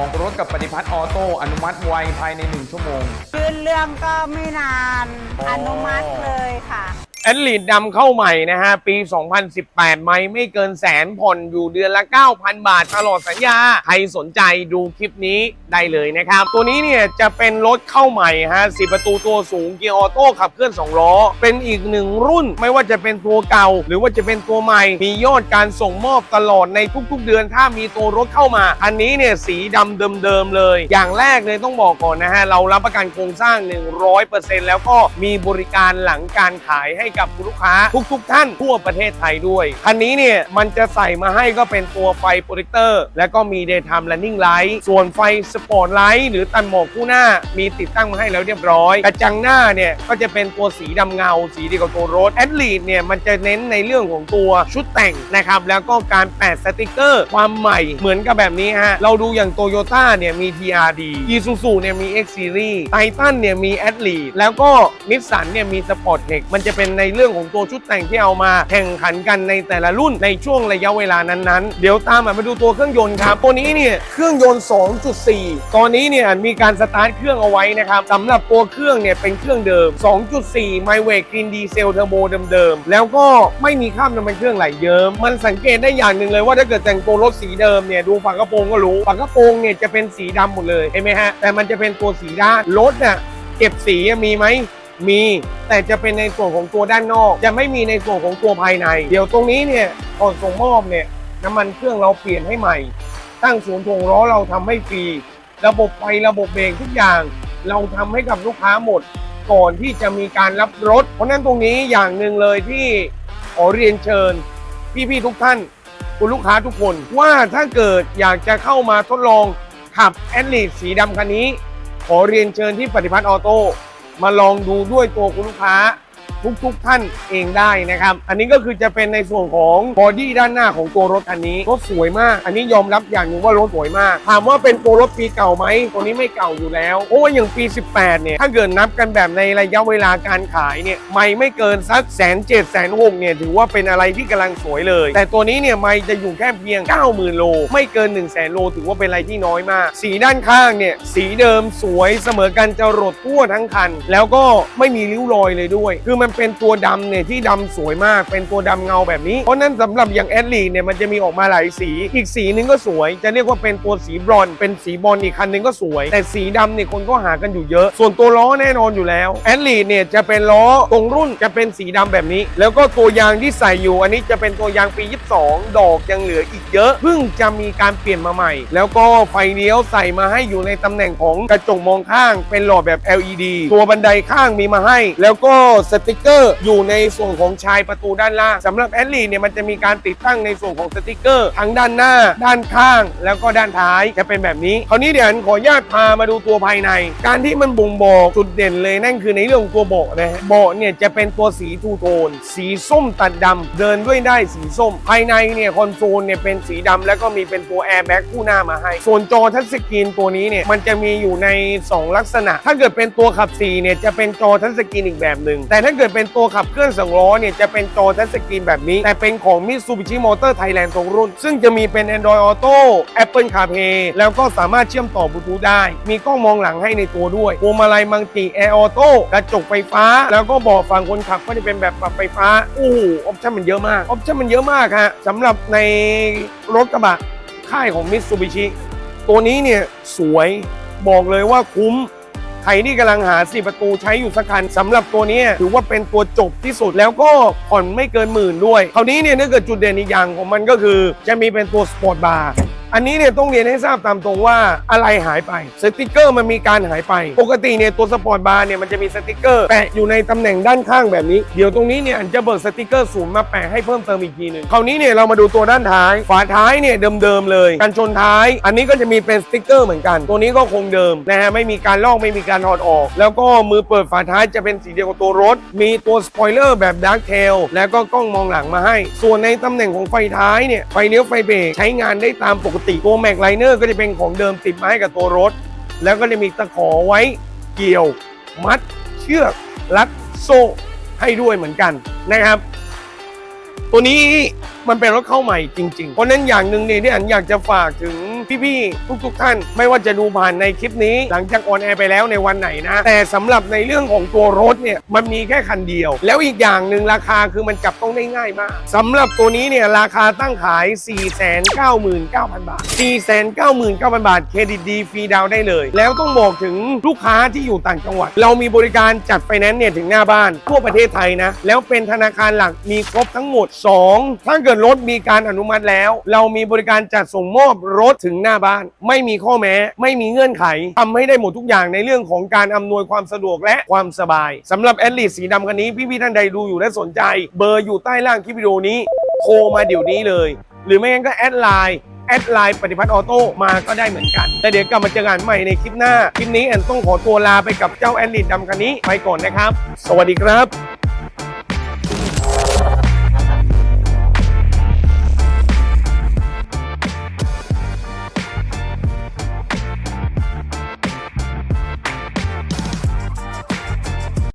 องรถกับปฏิพัทธ์ออโต้อนุมัติไวภายใน 1 ชั่วโมง ยื่นเรื่องก็ไม่นาน อนุมัติเลยค่ะ อดลีดดำเข้าใหม่นะฮะ ปี 2018 ไม่ไม่เกินแสนผ่อนอยู่เดือนละ 9,000 บาทตลอดสัญญา ใครสนใจดูคลิปนี้ได้เลยนะครับ ตัวนี้เนี่ยจะเป็นรถเข้าใหม่ฮะสีประตูตัวสูงเกียร์ออโต้ขับเคลื่อน 2 ล้อ เป็นอีกหนึ่งรุ่น ไม่ว่าจะเป็นตัวเก่า หรือว่าจะเป็นตัวใหม่ มียอดการส่งมอบตลอดในทุกๆเดือน ถ้ามีตัวรถเข้ามา อันนี้เนี่ยสีดำเดิมๆเลย อย่างแรกเลยต้องบอกก่อนนะฮะเรารับประกันโครงสร้าง 100%แล้วก็มีบริการหลังการขายให้กับคุณลูกค้าทุกๆท่านทั่วประเทศไทยด้วย คันนี้เนี่ยมันจะใส่มาให้ก็เป็นตัวไฟโปรเจคเตอร์ แล้วก็มี Daytime Running Light ส่วนไฟสปอร์ตไลท์หรือตันหมอกคู่หน้า มีติดตั้งมาให้แล้วเรียบร้อย กระจังหน้าเนี่ยก็จะเป็นตัวสีดำเงา สีเดียวกับตัวรถแอดลีดเนี่ยมันจะเน้นในเรื่องของตัวชุดแต่งนะครับแล้วก็การแปะสติกเกอร์ ความใหม่เหมือนกับแบบนี้ฮะเราดูอย่างโตโยต้าเนี่ยมี TRD Isuzu เนี่ยมี X Series Titan เนี่ยมี a d l e แล้วก็นิสสันเนี่ยมี Sport Tech มันจะเป็นในเรื่องของตัวชุดแต่งที่เอามาแข่งขันกันในแต่ละรุ่นในช่วงระยะเวลานั้นๆ เดี๋ยวตามมาดูตัวเครื่องยนต์ครับ ตัวนี้เนี่ยเครื่องยนต์ 2.4 ตอนนี้เนี่ยมีการสตาร์ทเครื่องเอาไว้นะครับสำหรับตัวเครื่องเนี่ยเป็นเครื่องเดิม 2.4 m y w a y Clean Diesel Turbo เดิมๆ แล้วก็ไม่มีข้ามน้ำมันเครื่องไหลเยิ้มมันสังเกตได้อย่างหนึ่งเลยว่าถ้าเกิดแต่งตัวรถสีเดิมเนี่ยดูฝากระโปรงก็รู้ฝากระโปรงเนี่ยจะเป็นสีดำหมดเลยเห็นไหมฮะแต่มันจะเป็นตัวสีด้านรถเนี่ยเก็บสีมีไหม มีแต่จะเป็นในส่วนของตัวด้านนอก จะไม่มีในส่วนของตัวภายใน เดี๋ยวตรงนี้เนี่ยก่อนส่งมอบเนี่ยน้ำมันเครื่องเราเปลี่ยนให้ใหม่ ตั้งศูนย์ถ่วงล้อเราทำให้ฟรี ระบบไฟระบบเบรกทุกอย่าง เราทำให้กับลูกค้าหมด ก่อนที่จะมีการรับรถ เพราะฉะนั้นตรงนี้อย่างหนึ่งเลยที่ขอเรียนเชิญ พี่ๆทุกท่าน คุณลูกค้าทุกคน ว่าถ้าเกิดอยากจะเข้ามาทดลองขับแอดลีดสีดำคันนี้ ขอเรียนเชิญที่ปฏิพัฒน์ออโต้ มาลองดูด้วยตัวคุณลูกค้า ทุกๆท่านเองได้นะครับ อันนี้ก็คือจะเป็นในส่วนของบอดี้ด้านหน้าของตัวรถคันนี้รถสวยมาก อันนี้ยอมรับอย่างหนึ่งว่ารถสวยมาก ถามว่าเป็นตัวรถปีเก่าไหมตัวนี้ไม่เก่าอยู่แล้วเพราะว่าอย่างปี 18 เนี่ย ถ้าเกิดนับกันแบบในระยะเวลาการขายเนี่ยไม่ไม่เกินสักแสนเจ็ดแสนหกเนี่ยถือว่าเป็นอะไรที่กำลังสวยเลย แต่ตัวนี้เนี่ยไม่จะอยู่แค่เพียง 90,000 โล ไม่เกิน 1 0 0 0 0แสนโลถือว่าเป็นอะไรที่น้อยมาก สีด้านข้างเนี่ยสีเดิมสวยเสมอกันจะรดทั่วทั้งคัน แล้วก็ไม่มีริ้วรอยเลยด้วย คือมันเป็นตัวดำเนี่ยที่ดำสวยมากเป็นตัวดำเงาแบบนี้ เพราะนั้นสำหรับอย่างแอดลีเนี่ยมันจะมีออกมาหลายสี อีกสีหนึงก็สวย จะเรียกว่าเป็นตัวสีบรอนเป็นสีบอลอีกคันหนึงก็สวย แต่สีดำเนี่ยคนก็หากันอยู่เยอะ ส่วนตัวล้อแน่นอนอยู่แล้วแอดลีเนี่ยจะเป็นล้อตรงรุ่นจะเป็นสีดำแบบนี้ แล้วก็ตัวยางที่ใส่อยู่ อันนี้จะเป็นตัวยางปี 22 ดอกยังเหลืออีกเยอะเพิ่งจะมีการเปลี่ยนมาใหม่ แล้วก็ไฟเลี้ยวใส่มาให้อยู่ในตำแหน่งของกระจกมองข้าง เป็นหลอดแบบ LED ตัวบันไดข้างมีมาให้ แล้วก็สติกเกอร์อยู่ในส่วนของชายประตูด้านล่างสำหรับแอดลีเนี่ยมันจะมีการติดตั้งในส่วนของสติกเกอร์ทั้งด้านหน้า ด้านข้าง แล้วก็ด้านท้ายจะเป็นแบบนี้คราวนี้เดี๋ยวขออนุญาตพามาดูตัวภายใน การที่มันบ่งบอกจุดเด่นเลยนั่นคือในเรื่องของตัวเบาะนะฮะเบาะเนี่ยจะเป็นตัวสีทูโทน สีส้มตัดดำเดินด้วยได้สีส้ม ภายในเนี่ยคอนโซลเนี่ยเป็นสีดำแล้วก็มีเป็นตัวแอร์แบ็กคู่หน้ามาให้ส่วนจอทัชสกรีนตัวนี้เนี่ยมันจะมีอยู่ใน 2 ลักษณะ ถ้าเกิดเป็นตัวขับ4เนี่ยจะเป็นจอทัชสกรีนอีกแบบหนึ่งแต่ถ้าเกิดเป็นตัวขับเคลื่อนสองล้อเนี่ยจะเป็นจอทัชสกรีนแบบนี้ แต่เป็นของ Mitsubishi Motor Thailand ตรงรุ่น ซึ่งจะมีเป็น Android Auto Apple CarPlay แล้วก็สามารถเชื่อมต่อบลูทูธได้ มีกล้องมองหลังให้ในตัวด้วยพวงมาลัยมังติ Air Auto กระจกไฟฟ้า แล้วก็เบอกฝั่งคนขับก็จะเป็นแบบปรับไฟฟ้าโอ้โหออปชั่นมันเยอะมากออปชั่นมันเยอะมากฮะสำหรับในรถกระบะค่ายของ Mitsubishi ตัวนี้เนี่ยสวยบอกเลยว่าคุ้ม รที่กำลังหาสี่ประตูใช้อยู่สักคันสำหรับตัวนี้ถือว่าเป็นตัวจบที่สุดแล้วก็ผ่อนไม่เกินหมื่นด้วยคราวนี้เนี่ยถ้าเกิดจุดเด่นอีกอย่างของมันก็คือ จะมีเป็นตัวสปอร์ตบาร์ อันนี้เนี่ยต้องเรียนให้ทราบตามตรงว่าอะไรหายไป สติกเกอร์มันมีการหายไป ปกติเนี่ยตัวสปอร์ตบาร์เนี่ยมันจะมีสติกเกอร์แปะอยู่ในตำแหน่งด้านข้างแบบนี้ เดี๋ยวตรงนี้เนี่ยอันจะเบิกสติกเกอร์ศูนย์มาแปะให้เพิ่มเติมอีกทีหนึ่งคราวนี้เนี่ยเรามาดูตัวด้านท้าย ฝาท้ายเนี่ยเดิมๆเลยกันชนท้าย อันนี้ก็จะมีเป็นสติกเกอร์เหมือนกัน ตัวนี้ก็คงเดิมนะฮะไม่มีการลอกไม่มีการถอดออก แล้วก็มือเปิดฝาท้ายจะเป็นสีเดียวกับตัวรถ มีตัวสปอยเลอร์แบบดาร์กเทลแล้วก็กล้องมองหลังมาให้ ส่วนในตำแหน่งของไฟท้ายเนี่ยไฟเลี้ยวไฟเบรกใช้งานได้ตามปกติตัวแม็กไลเนอร์ก็จะเป็นของเดิมติดมาให้กับตัวรถ แล้วก็จะมีตะขอไว้เกี่ยว มัด เชือกรัดโซ่ให้ด้วยเหมือนกันนะครับ ตัวนี้มันเป็นรถเข้าใหม่จริง ๆ เพราะฉะนั้นอย่างหนึ่งเนี่ยที่อันอยากจะฝากถึงพี่ๆทุกๆท่าน ไม่ว่าจะดูผ่านในคลิปนี้ หลังจากออนแอร์ไปแล้วในวันไหนนะ แต่สำหรับในเรื่องของตัวรถเนี่ยมันมีแค่คันเดียว แล้วอีกอย่างหนึ่งราคาคือมันจับต้องได้ง่ายมากสำหรับตัวนี้เนี่ยราคาตั้งขาย 499,000 บาท 499,000 บาทเครดิตดีฟรีดาวได้เลย แล้วต้องบอกถึงลูกค้าที่อยู่ต่างจังหวัด เรามีบริการจัดไฟแนนซ์เนี่ยถึงหน้าบ้านทั่วประเทศไทยนะ แล้วเป็นธนาคารหลักมีครบทั้งหมด 2 ถ้าเกิดรถมีการอนุมัติแล้ว เรามีบริการจัดส่งมอบรถถึงหน้าบ้าน ไม่มีข้อแม้ ไม่มีเงื่อนไขทำให้ได้หมดทุกอย่างในเรื่องของการอำนวยความสะดวกและความสบายสำหรับแอดลีสีดำคันนี้พี่ๆท่านใดดูอยู่และสนใจ เบอร์อยู่ใต้ล่างคลิปวิดีโอนี้โทรมาเดี๋ยวนี้เลย หรือไม่งั้นก็แอดไลน์แอดไลน์ปฏิพัฒน์ออโต้มาก็ได้เหมือนกัน แต่เดี๋ยวกลับมาเจอกันใหม่ในคลิปหน้า คลิปนี้แอนต้องขอตัวลาไปกับเจ้าแอดลีดดำคันนี้ไปก่อนนะครับ สวัสดีครับ